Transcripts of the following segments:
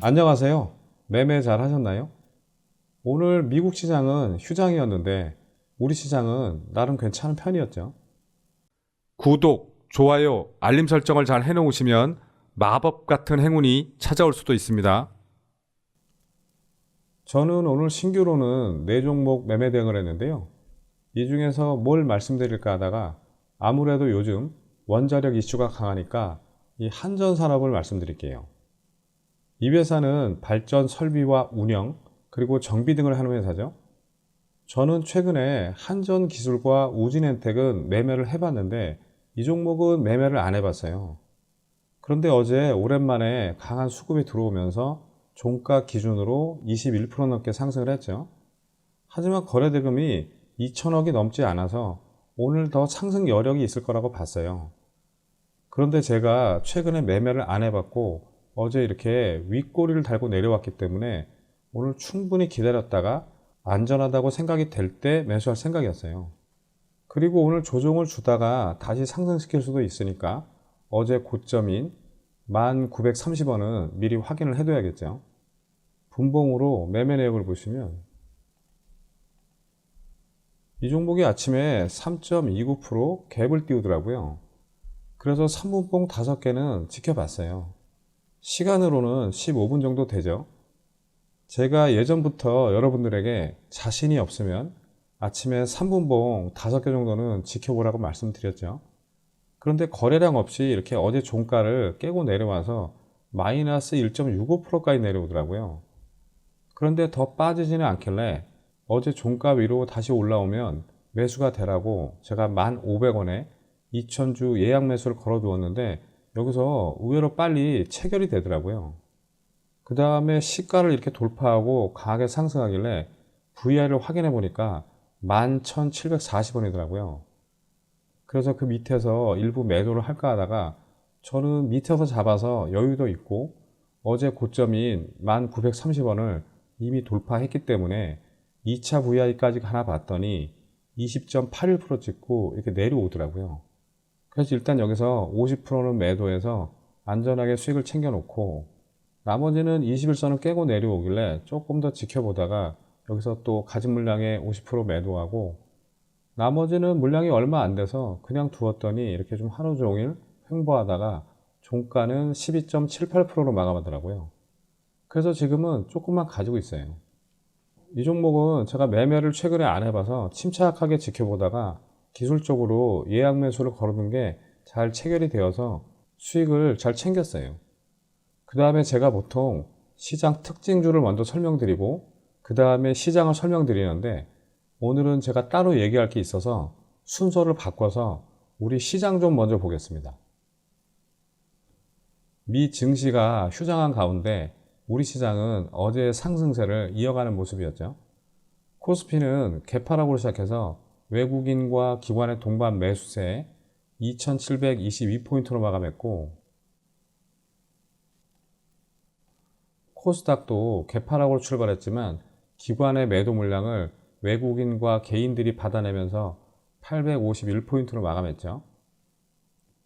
안녕하세요. 매매 잘 하셨나요? 오늘 미국 시장은 휴장이었는데 우리 시장은 나름 괜찮은 편이었죠. 구독, 좋아요, 알림 설정을 잘 해놓으시면 마법 같은 행운이 찾아올 수도 있습니다. 저는 오늘 신규로는 네 종목 매매 대응을 했는데요. 이 중에서 뭘 말씀드릴까 하다가 아무래도 요즘 원자력 이슈가 강하니까 이 한전 산업을 말씀드릴게요. 이 회사는 발전 설비와 운영 그리고 정비 등을 하는 회사죠. 저는 최근에 한전 기술과 우진엔텍은 매매를 해봤는데 이 종목은 매매를 안 해봤어요. 그런데 어제 오랜만에 강한 수급이 들어오면서 종가 기준으로 21% 넘게 상승을 했죠. 하지만 거래 대금이 2천억이 넘지 않아서 오늘 더 상승 여력이 있을 거라고 봤어요. 그런데 제가 최근에 매매를 안 해봤고 어제 이렇게 윗꼬리를 달고 내려왔기 때문에 오늘 충분히 기다렸다가 안전하다고 생각이 될 때 매수할 생각이었어요. 그리고 오늘 조정을 주다가 다시 상승시킬 수도 있으니까 어제 고점인 1930원은 미리 확인을 해둬야겠죠. 분봉으로 매매 내역을 보시면 이 종목이 아침에 3.29% 갭을 띄우더라고요. 그래서 3분봉 5개는 지켜봤어요. 시간으로는 15분 정도 되죠. 제가 예전부터 여러분들에게 자신이 없으면 아침에 3분봉 5개 정도는 지켜보라고 말씀드렸죠. 그런데 거래량 없이 이렇게 어제 종가를 깨고 내려와서 마이너스 1.65%까지 내려오더라고요. 그런데 더 빠지지는 않길래 어제 종가 위로 다시 올라오면 매수가 되라고 제가 1,500원에 2,000주 예약 매수를 걸어 두었는데 여기서 의외로 빨리 체결이 되더라고요. 그 다음에 시가를 이렇게 돌파하고 강하게 상승하길래 VI를 확인해 보니까 11,740원이더라고요. 그래서 그 밑에서 일부 매도를 할까 하다가 저는 밑에서 잡아서 여유도 있고 어제 고점인 1930원을 이미 돌파했기 때문에 2차 VI까지 하나 봤더니 20.81% 찍고 이렇게 내려오더라고요. 그래서 일단 여기서 50%는 매도해서 안전하게 수익을 챙겨놓고 나머지는 21선을 깨고 내려오길래 조금 더 지켜보다가 여기서 또 가진 물량의 50% 매도하고 나머지는 물량이 얼마 안 돼서 그냥 두었더니 이렇게 좀 하루 종일 횡보하다가 종가는 12.78%로 마감하더라고요. 그래서 지금은 조금만 가지고 있어요. 이 종목은 제가 매매를 최근에 안 해봐서 침착하게 지켜보다가 기술적으로 예약 매수를 걸어둔 게 잘 체결이 되어서 수익을 잘 챙겼어요. 그 다음에 제가 보통 시장 특징주를 먼저 설명드리고 그 다음에 시장을 설명드리는데 오늘은 제가 따로 얘기할 게 있어서 순서를 바꿔서 우리 시장 좀 먼저 보겠습니다. 미 증시가 휴장한 가운데 우리 시장은 어제 상승세를 이어가는 모습이었죠. 코스피는 개파락으로 시작해서 외국인과 기관의 동반 매수세 2722포인트로 마감했고 코스닥도 개파락으로 출발했지만 기관의 매도 물량을 외국인과 개인들이 받아내면서 851포인트로 마감했죠.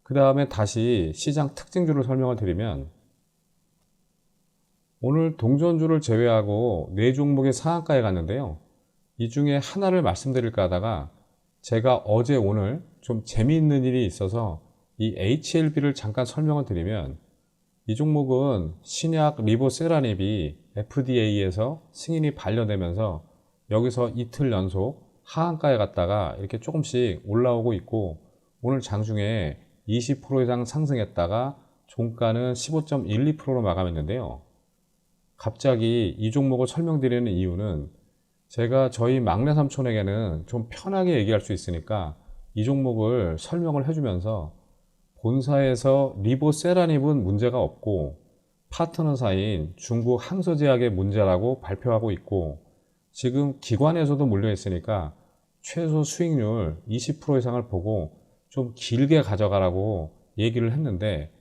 그 다음에 다시 시장 특징주를 설명을 드리면 오늘 동전주를 제외하고 네 종목의 상한가에 갔는데요. 이 중에 하나를 말씀드릴까 하다가 제가 어제 오늘 좀 재미있는 일이 있어서 이 HLB를 잠깐 설명을 드리면 이 종목은 신약 리보세라닙이 FDA에서 승인이 반려되면서 여기서 이틀 연속 하한가에 갔다가 이렇게 조금씩 올라오고 있고 오늘 장중에 20% 이상 상승했다가 종가는 15.12%로 마감했는데요. 갑자기 이 종목을 설명드리는 이유는 제가 저희 막내 삼촌에게는 좀 편하게 얘기할 수 있으니까 이 종목을 설명을 해주면서 본사에서 리보세라닙은 문제가 없고 파트너사인 중국 항서제약의 문제라고 발표하고 있고 지금 기관에서도 물려 있으니까 최소 수익률 20% 이상을 보고 좀 길게 가져가라고 얘기를 했는데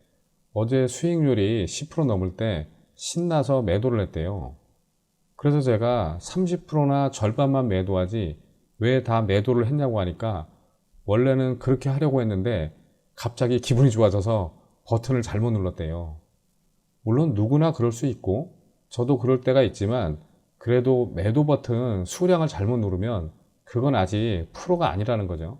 어제 수익률이 10% 넘을 때 신나서 매도를 했대요. 그래서 제가 30%나 절반만 매도하지 왜 다 매도를 했냐고 하니까 원래는 그렇게 하려고 했는데 갑자기 기분이 좋아져서 버튼을 잘못 눌렀대요. 물론 누구나 그럴 수 있고 저도 그럴 때가 있지만 그래도 매도 버튼 수량을 잘못 누르면 그건 아직 프로가 아니라는 거죠.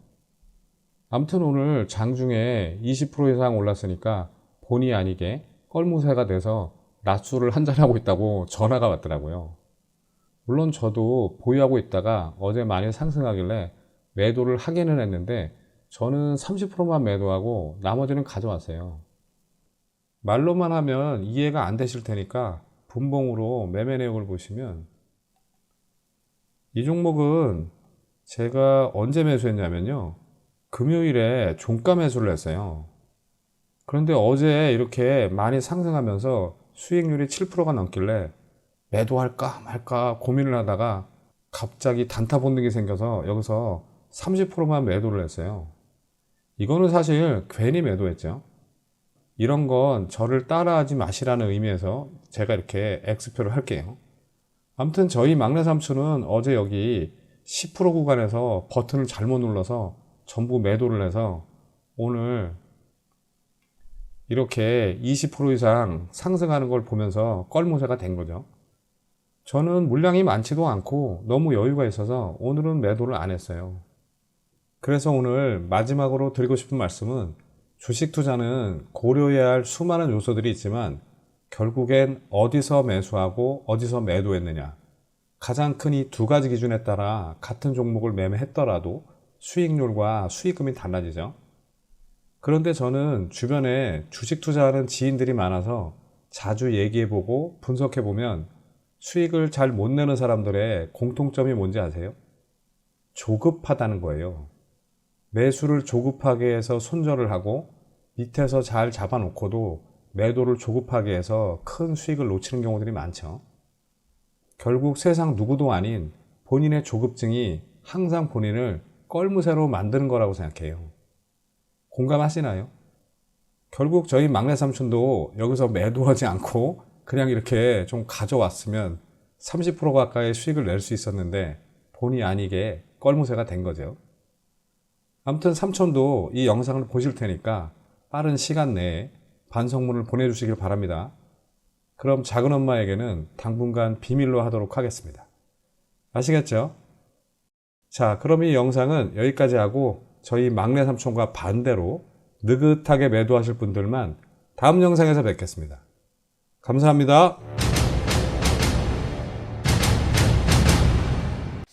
아무튼 오늘 장중에 20% 이상 올랐으니까 본의 아니게 껄무새가 돼서 낮술을 한잔하고 있다고 전화가 왔더라고요. 물론 저도 보유하고 있다가 어제 많이 상승하길래 매도를 하기는 했는데 저는 30%만 매도하고 나머지는 가져왔어요. 말로만 하면 이해가 안 되실 테니까 분봉으로 매매 내역을 보시면 이 종목은 제가 언제 매수했냐면요. 금요일에 종가 매수를 했어요. 그런데 어제 이렇게 많이 상승하면서 수익률이 7%가 넘길래 매도할까 말까 고민을 하다가 갑자기 단타 본능이 생겨서 여기서 30%만 매도를 했어요. 이거는 사실 괜히 매도했죠. 이런 건 저를 따라하지 마시라는 의미에서 제가 이렇게 X표를 할게요. 아무튼 저희 막내 삼촌은 어제 여기 10% 구간에서 버튼을 잘못 눌러서 전부 매도를 해서 오늘 이렇게 20% 이상 상승하는 걸 보면서 껄무새가 된 거죠. 저는 물량이 많지도 않고 너무 여유가 있어서 오늘은 매도를 안 했어요. 그래서 오늘 마지막으로 드리고 싶은 말씀은 주식 투자는 고려해야 할 수많은 요소들이 있지만 결국엔 어디서 매수하고 어디서 매도했느냐. 가장 큰 이 두 가지 기준에 따라 같은 종목을 매매했더라도 수익률과 수익금이 달라지죠. 그런데 저는 주변에 주식 투자하는 지인들이 많아서 자주 얘기해보고 분석해보면 수익을 잘 못 내는 사람들의 공통점이 뭔지 아세요? 조급하다는 거예요. 매수를 조급하게 해서 손절을 하고 밑에서 잘 잡아놓고도 매도를 조급하게 해서 큰 수익을 놓치는 경우들이 많죠. 결국 세상 누구도 아닌 본인의 조급증이 항상 본인을 껄무새로 만드는 거라고 생각해요. 공감하시나요? 결국 저희 막내 삼촌도 여기서 매도하지 않고 그냥 이렇게 좀 가져왔으면 30% 가까이 수익을 낼 수 있었는데 본의 아니게 껄무새가 된 거죠. 아무튼 삼촌도 이 영상을 보실 테니까 빠른 시간 내에 반성문을 보내주시길 바랍니다. 그럼 작은 엄마에게는 당분간 비밀로 하도록 하겠습니다. 아시겠죠? 자, 그럼 이 영상은 여기까지 하고 저희 막내 삼촌과 반대로 느긋하게 매도하실 분들만 다음 영상에서 뵙겠습니다. 감사합니다.